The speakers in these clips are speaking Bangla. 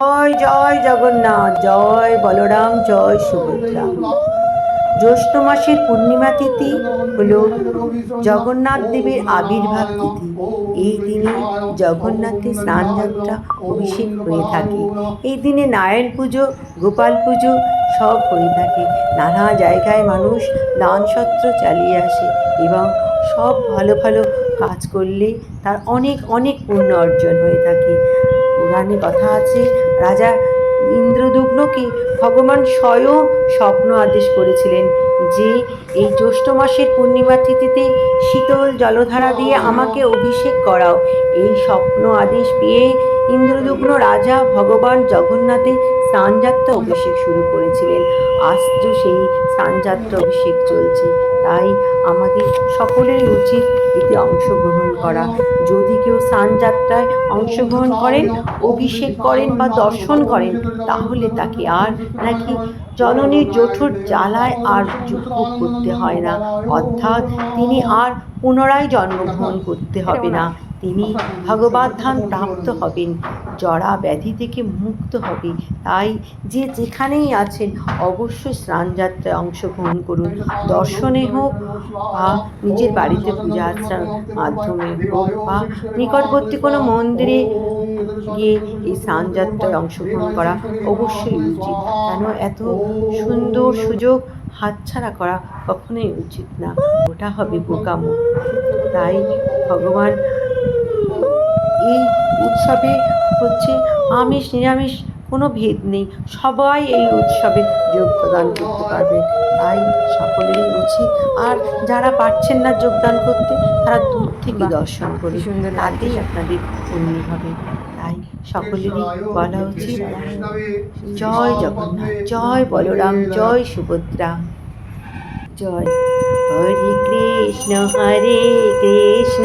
জয় জয় জগন্নাথ, জয় বলরাম, জয় সুভদ্রা। জ্যৈষ্ঠ মাসের পূর্ণিমা তিথি হল জগন্নাথ দেবের আবির্ভাব তিথি। এই দিনে জগন্নাথের স্নানযাত্রা অভিষেক হয়ে থাকে। এই দিনে নারায়ণ পুজো, গোপাল পুজো সব হয়ে থাকে। নানা জায়গায় মানুষ দানসত্র চালিয়ে আসে এবং সব ভালো ভালো কাজ করলে তার অনেক অনেক পুণ্য অর্জন হয়ে থাকে। পুরাণে কথা আছে রাজা ইন্দ্রদুগ্নকে ভগবান স্বয়ং স্বপ্ন আদেশ করেছিলেন যে, এই জ্যৈষ্ঠ মাসের পূর্ণিমা তিথিতে শীতল জলধারা দিয়ে আমাকে অভিষেক করাও। এই স্বপ্ন আদেশ পেয়ে ইন্দ্রদুগ্ন রাজা ভগবান জগন্নাথের স্নানযাত্রা অভিষেক শুরু করেছিলেন। আজও সেই স্নানযাত্রা অভিষেক চলছে। তাই আমাদের সকলেরই উচিত এতে অংশগ্রহণ করা। যদি কেউ স্নানযাত্রায় অংশগ্রহণ করেন, অভিষেক করেন বা দর্শন করেন, তাহলে তাকে আর নাকি জননীর জঠোর জ্বালায় আর ভোগ করতে হয় না। অর্থাৎ তিনি আর পুনরায় জন্মগ্রহণ করতে হবে না। তিনি ভগবত ধাম প্রাপ্ত হবেন। জরা ব্যাধি থেকে মুক্ত হবে। তাই যে যেখানেই আছেন, অবশ্যই স্নানযাত্রায় অংশগ্রহণ করুন। দর্শনে হোক বা নিজের বাড়িতে পূজা আর্চার মাধ্যমে হোক বা নিকটবর্তী কোনো মন্দিরে গিয়ে এই স্নানযাত্রায় অংশগ্রহণ করা অবশ্যই উচিত। কেন এত সুন্দর সুযোগ হাতছাড়া করা কখনোই উচিত না। ওটা হবে বোকামো। তাই ভগবান এই উৎসবে হচ্ছে আমিষ নিরামিষ কোনো ভেদ নেই। সবাই এই উৎসবে যোগদান করতে পারবে। তাই সকলেরই উচিত। আর যারা পারছেন না যোগদান করতে তারা দূর থেকে দর্শন করে সুন্দর তাতেই আপনাদের পুণ্য হবে। তাই সকলেরই বলা উচিত। জয় জগন্নাথ জয় বলরাম জয় সুভদ্রা জয় হরে কৃষ্ণ হরে কৃষ্ণ।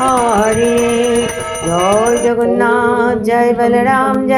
হরে। জয় জগন্নাথ জয় বলরাম জয়